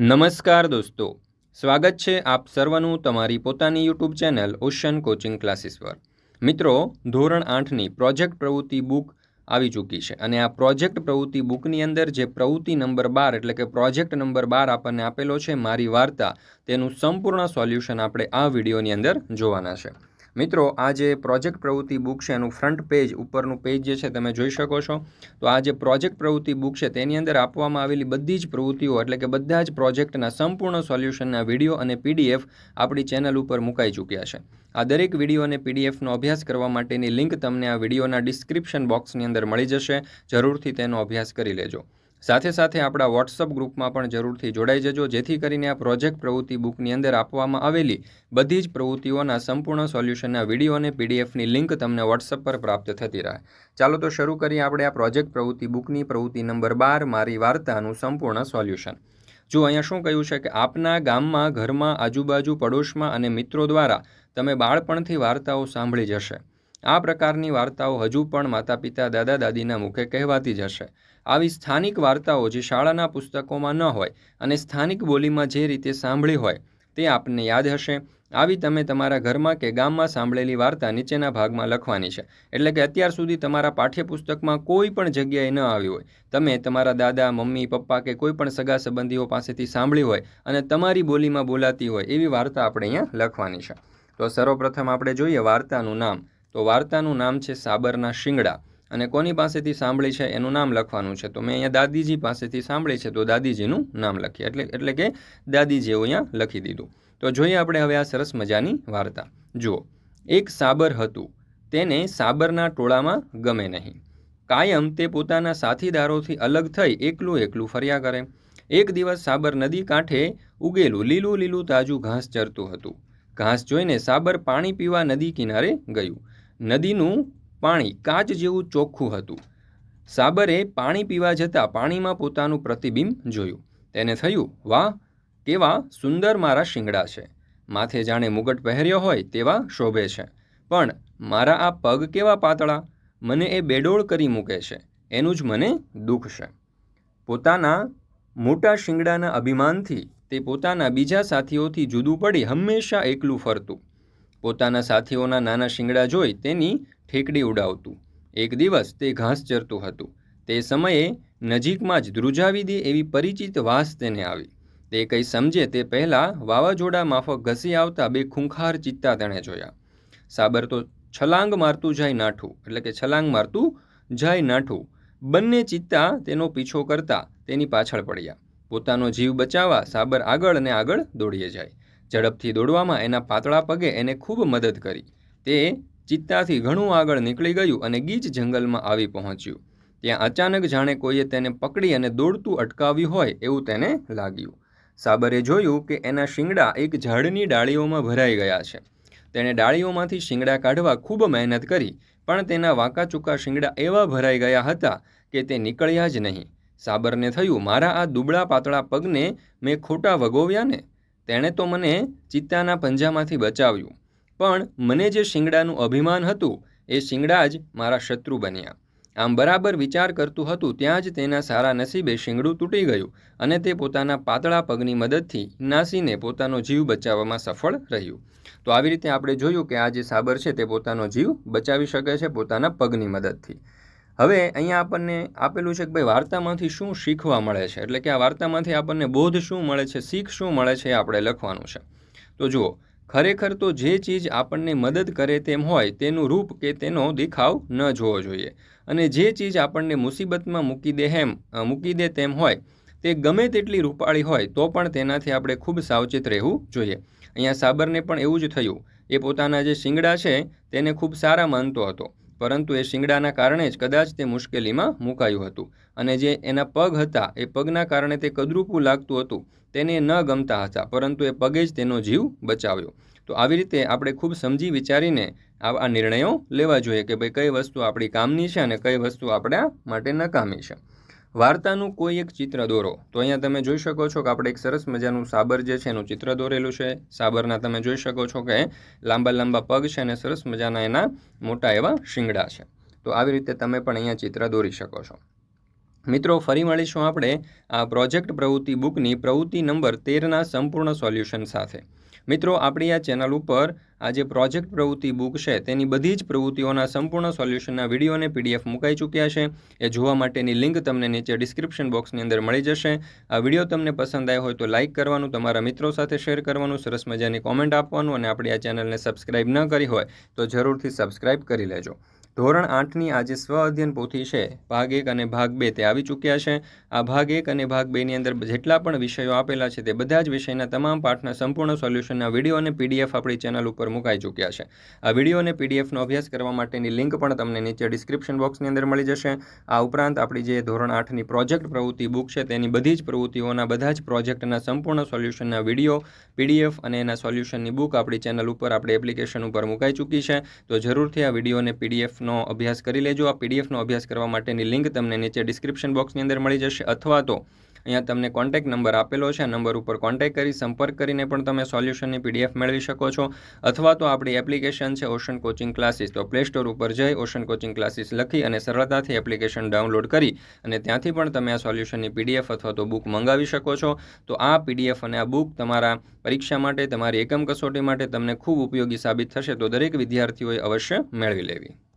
નમસ્કાર દોસ્તો. સ્વાગત છે આપ સર્વનું તમારી પોતાની YouTube channel Ocean Coaching Classes પર. મિત્રો, ધોરણ આઠની પ્રોજેક્ટ પ્રવૃત્તિ બુક આવી ચૂકી છે અને આ પ્રોજેક્ટ પ્રવૃત્તિ બુકની અંદર જે પ્રવૃત્તિ નંબર બાર એટલે કે પ્રોજેક્ટ નંબર બાર આપણને આપેલો છે મારી વાર્તા, તેનું સંપૂર્ણ સોલ્યુશન આપણે આ વિડીયોની અંદર જોવાના છે. મિત્રો, આ જે પ્રોજેક્ટ પ્રવૃત્તિ બુક છે, એનું ફ્રન્ટ પેજ ઉપરનું પેજ જે છે, તમે જોઈ શકો છો. તો આ જે પ્રોજેક્ટ પ્રવૃત્તિ બુક છે, તેની અંદર આપવામાં આવેલી બધી જ પ્રવૃત્તિઓ, એટલે કે બધા જ પ્રોજેક્ટના સંપૂર્ણ સોલ્યુશનના વીડિયો અને પીડીએફ આપણી ચેનલ ઉપર મુકાઈ ચૂક્યા છે. આ દરેક વીડિયો અને પીડીએફનો અભ્યાસ કરવા માટેની લિંક તમને આ વિડીયોના ડિસ્ક્રિપ્શન બોક્સની અંદર મળી જશે. જરૂરથી તેનો અભ્યાસ કરી લેજો. સાથે સાથે આપણા વોટ્સઅપ ગ્રુપમાં પણ જરૂરથી જોડાઈ જજો. જેથી કરીને આ પ્રોજેક્ટ પ્રવૃત્તિ બુકની અંદર આપવામાં આવેલી બધી જ પ્રવૃત્તિઓના સંપૂર્ણ સોલ્યુશનના વીડિયો અને પીડીએફની લિંક તમને વોટ્સઅપ પર પ્રાપ્ત થતી રહે. ચાલો તો શરૂ કરીએ આપણે આ પ્રોજેક્ટ પ્રવૃત્તિ બુકની પ્રવૃત્તિ નંબર બાર, મારી વાર્તાનું સંપૂર્ણ સોલ્યુશન. જો અહીંયા શું કહ્યું છે કે આપના ગામમાં, ઘરમાં, આજુબાજુ, પડોશમાં અને મિત્રો દ્વારા તમે બાળપણથી વાર્તાઓ સાંભળી જશે. આ પ્રકારની વાર્તાઓ હજુ પણ માતા પિતા દાદા દાદીના મુખે કહેવાતી જ હશે. આવી સ્થાનિક વાર્તાઓ જે શાળાના પુસ્તકોમાં ન હોય અને સ્થાનિક બોલીમાં જે રીતે સાંભળી હોય તે આપને યાદ હશે. આવી તમે તમારા ઘરમાં કે ગામમાં સાંભળેલી વાર્તા નીચેના ભાગમાં લખવાની છે. એટલે કે અત્યાર સુધી તમારા પાઠ્યપુસ્તકમાં કોઈ પણ જગ્યાએ ન આવી હોય. તમે તમારા દાદા, મમ્મી, પપ્પા કે કોઈ પણ સગા સંબંધીઓ પાસેથી સાંભળી હોય અને તમારી બોલીમાં બોલાતી હોય એવી વાર્તા આપણે અહીંયા લખવાની છે. તો સર્વપ્રથમ આપણે જોઈએ વાર્તાનું નામ. તો વાર્તાનું નામ છે સાબરના શિંગડા. અને કોની પાસેથી સાંભળી છે? એનું નામ લખવાનું છે. તો મેં અહીંયા દાદીજી પાસેથી સાંભળી છે, તો દાદીજીનું નામ લખીએ. એટલે એટલે કે દાદીજી એવું અહીંયા લખી દીધું. તો જોઈએ આપણે હવે આ સરસ મજાની વાર્તા. જુઓ. એક સાબર હતું. તેને સાબરના ટોળામાં ગમે નહીં. કાયમ તે પોતાના સાથીદારોથી અલગ થઈ એકલું એકલું ફર્યા કરે. એક દિવસ સાબર નદી કાંઠે ઉગેલું લીલું લીલું તાજું ઘાસ ચરતું હતું. ઘાસ જોઈને સાબર પાણી પીવા નદી કિનારે ગયું. નદીનું પાણી કાચ જેવું ચોખ્ખું હતું. સાબરે પાણી પીવા જતાં પાણીમાં પોતાનું પ્રતિબિંબ જોયું. તેને થયું, વાહ, કેવા સુંદર મારા શિંગડા છે. માથે જાણે મુગટ પહેર્યો હોય તેવા શોભે છે. પણ મારા આ પગ કેવા પાતળા? મને એ બેડોળ કરી મૂકે છે. એનું જ મને દુઃખ છે. પોતાના મોટા શિંગડાના અભિમાનથી તે પોતાના બીજા સાથીઓથી જુદું પડી હંમેશા એકલું ફરતું. પોતાના સાથીઓના નાના શિંગડા જોઈ તેની ઠેકડી ઉડાવતું. એક દિવસ તે ઘાસ ચરતું હતું. તે સમયે નજીકમાં જ ધ્રુજાવી દે એવી પરિચિત વાસ તેને આવી. તે કંઈ સમજે તે પહેલાં વાવાઝોડા માફક ઘસી આવતા બે ખૂંખાર ચિત્તા તેણે જોયા. સાબર તો છલાંગ મારતું જાય નાઠું, એટલે કે છલાંગ મારતું જાય નાઠું. બંને ચિત્તા તેનો પીછો કરતા તેની પાછળ પડ્યા. પોતાનો જીવ બચાવવા સાબર આગળ અને આગળ દોડીએ જાય. ઝડપથી દોડવામાં એના પાતળા પગે એને ખૂબ મદદ કરી. તે ચિત્તાથી ઘણું આગળ નીકળી ગયું અને ગીચ જંગલમાં આવી પહોંચ્યું. ત્યાં અચાનક જાણે કોઈએ તેને પકડી અને દોડતું અટકાવ્યું હોય એવું તેને લાગ્યું. સાબરે જોયું કે એના શિંગડા એક ઝાડની ડાળીઓમાં ભરાઈ ગયા છે. તેણે ડાળીઓમાંથી શિંગડા કાઢવા ખૂબ મહેનત કરી, પણ તેના વાંકા ચૂકા શિંગડા એવા ભરાઈ ગયા હતા કે તે નીકળ્યા જ નહીં. સાબરને થયું, મારા આ દુબળા પાતળા પગને મેં ખોટા વગોવ્યા ને તેણે તો મને ચિત્તાના પંજામાંથી બચાવ્યું. પણ મને જે શિંગડાનું અભિમાન હતું, એ શિંગડા જ મારા શત્રુ બન્યા. આમ બરાબર વિચાર કરતું હતું, ત્યાં જ તેના સારા નસીબે શિંગડું તૂટી ગયું અને તે પોતાના પાતળા પગની મદદથી નાસીને પોતાનો જીવ બચાવવામાં સફળ રહ્યું. તો આવી રીતે આપણે જોયું કે આ જે સાબર છે, તે પોતાનો જીવ બચાવી શકે છે પોતાના પગની મદદથી. હવે અહીંયા આપણને આપેલું છે કે ભાઈ વાર્તામાંથી શું શીખવા મળે છે? એટલે કે આ વાર્તામાંથી આપણને બોધ શું મળે છે, શીખ શું મળે છે એ આપણે લખવાનું છે. તો જુઓ, ખરેખર તો જે ચીજ આપણને મદદ કરે તેમ હોય, તેનું રૂપ કે તેનો દેખાવ ન જોવો જોઈએ. અને જે ચીજ આપણને મુસીબતમાં મૂકી દે હેમ મૂકી દે તેમ હોય, તે ગમે તેટલી રૂપાળી હોય, તો પણ તેનાથી આપણે ખૂબ સાવચેત રહેવું જોઈએ. અહીંયા સાબરને પણ એવું જ થયું. એ પોતાના જે શિંગડા છે, તેને ખૂબ સારા માનતો હતો. પરંતુ એ શિંગડાના કારણે જ કદાચ તે મુશ્કેલીમાં મુકાયું હતું. અને જે એના પગ હતા, એ પગના કારણે તે કદરૂપું લાગતું હતું. તેને ન ગમતા હતા, પરંતુ એ પગે જ તેનો જીવ બચાવ્યો. તો આવી રીતે આપણે ખૂબ સમજી વિચારીને આ નિર્ણયો લેવા જોઈએ કે ભાઈ કઈ વસ્તુ આપણી કામની છે અને કઈ વસ્તુ આપણા માટે નકામી છે. વાર્તાનું કોઈ એક ચિત્ર દોરો. તો અહીંયા તમે જોઈ શકો છો કે આપણે એક સરસ મજાનું સાબર જે છે એનું ચિત્ર દોરેલું છે. સાબરના તમે જોઈ શકો છો કે લાંબા લાંબા પગ છે અને સરસ મજાના એના મોટા એવા શિંગડા છે. તો આવી રીતે તમે પણ અહીંયા ચિત્ર દોરી શકો છો. મિત્રો, ફરી મળીશું આપણે આ પ્રોજેક્ટ પ્રવૃત્તિ બુકની પ્રવૃત્તિ નંબર તેરના સંપૂર્ણ સોલ્યુશન સાથે. મિત્રો, આપણી આ ચેનલ ઉપર આ જે પ્રોજેક્ટ પ્રવૃત્તિ બુક છે, તેની બધી જ પ્રવૃત્તિઓના સંપૂર્ણ સોલ્યુશનના વીડિયો અને પીડીએફ મુકાઈ ચૂક્યા છે. એ જોવા માટેની લિંક તમને નીચે ડિસ્ક્રિપ્શન બોક્સની અંદર મળી જશે. આ વીડિયો તમને પસંદ આવ્યો હોય તો લાઇક કરવાનું, તમારા મિત્રો સાથે શેર કરવાનું, સરસ મજાની કોમેન્ટ આપવાનું અને આપણી આ ચેનલને સબસ્ક્રાઇબ ન કરી હોય તો જરૂરથી સબસ્ક્રાઇબ કરી લેજો. ધોરણ આઠની આજે સ્વ અધ્યયન પોથી છે. ભાગ એક અને ભાગ બે તે આવી ચૂક્યા છે. આ ભાગ એક અને ભાગ બેની અંદર જેટલા પણ વિષયો આપેલા છે તે બધા જ વિષયના તમામ પાઠના સંપૂર્ણ સોલ્યુશનના વીડિયો અને પીડીએફ આપણી ચેનલ ઉપર મુકાઈ ચૂક્યા છે. આ વીડિયો અને પીડીએફનો અભ્યાસ કરવા માટેની લિંક પણ તમને નીચે ડિસ્ક્રિપ્શન બોક્સની અંદર મળી જશે. આ ઉપરાંત આપણી જે ધોરણ આઠની પ્રોજેક્ટ પ્રવૃત્તિ બુક છે તેની બધી જ પ્રવૃત્તિઓના બધા જ પ્રોજેક્ટના સંપૂર્ણ સોલ્યુશનના વીડિયો, પીડીએફ અને એના સોલ્યુશનની બુક આપણી ચેનલ ઉપર આપણી એપ્લિકેશન ઉપર મુકાઈ ચૂકી છે. તો જરૂરથી આ વીડિયો અને પીડીએફનો અભ્યાસ કરી લેજો. આ પીડીએફનો અભ્યાસ કરવા માટેની લિંક તમને નીચે ડિસ્ક્રિપ્શન બોક્સની અંદર મળી જશે. અથવા તો અહીંયા તમને કોન્ટેક્ટ નંબર આપેલો છે. આ નંબર ઉપર કોન્ટેક્ટ કરી, સંપર્ક કરીને પણ તમે સોલ્યુશનની પીડીએફ મેળવી શકો છો. અથવા તો આપણી એપ્લિકેશન છે ઓશન કોચિંગ ક્લાસીસ તો પ્લે સ્ટોર ઉપર જઈ ઓશન કોચિંગ ક્લાસીસ લખી અને સરળતાથી એપ્લિકેશન ડાઉનલોડ કરી અને ત્યાંથી પણ તમે આ સોલ્યુશનની પીડીએફ અથવા તો બુક મંગાવી શકો છો. તો આ પીડીએફ અને આ બુક તમારા પરીક્ષા માટે, તમારી એકમ કસોટી માટે તમને ખૂબ ઉપયોગી સાબિત થશે. તો દરેક વિદ્યાર્થીઓએ અવશ્ય મેળવી લેવી.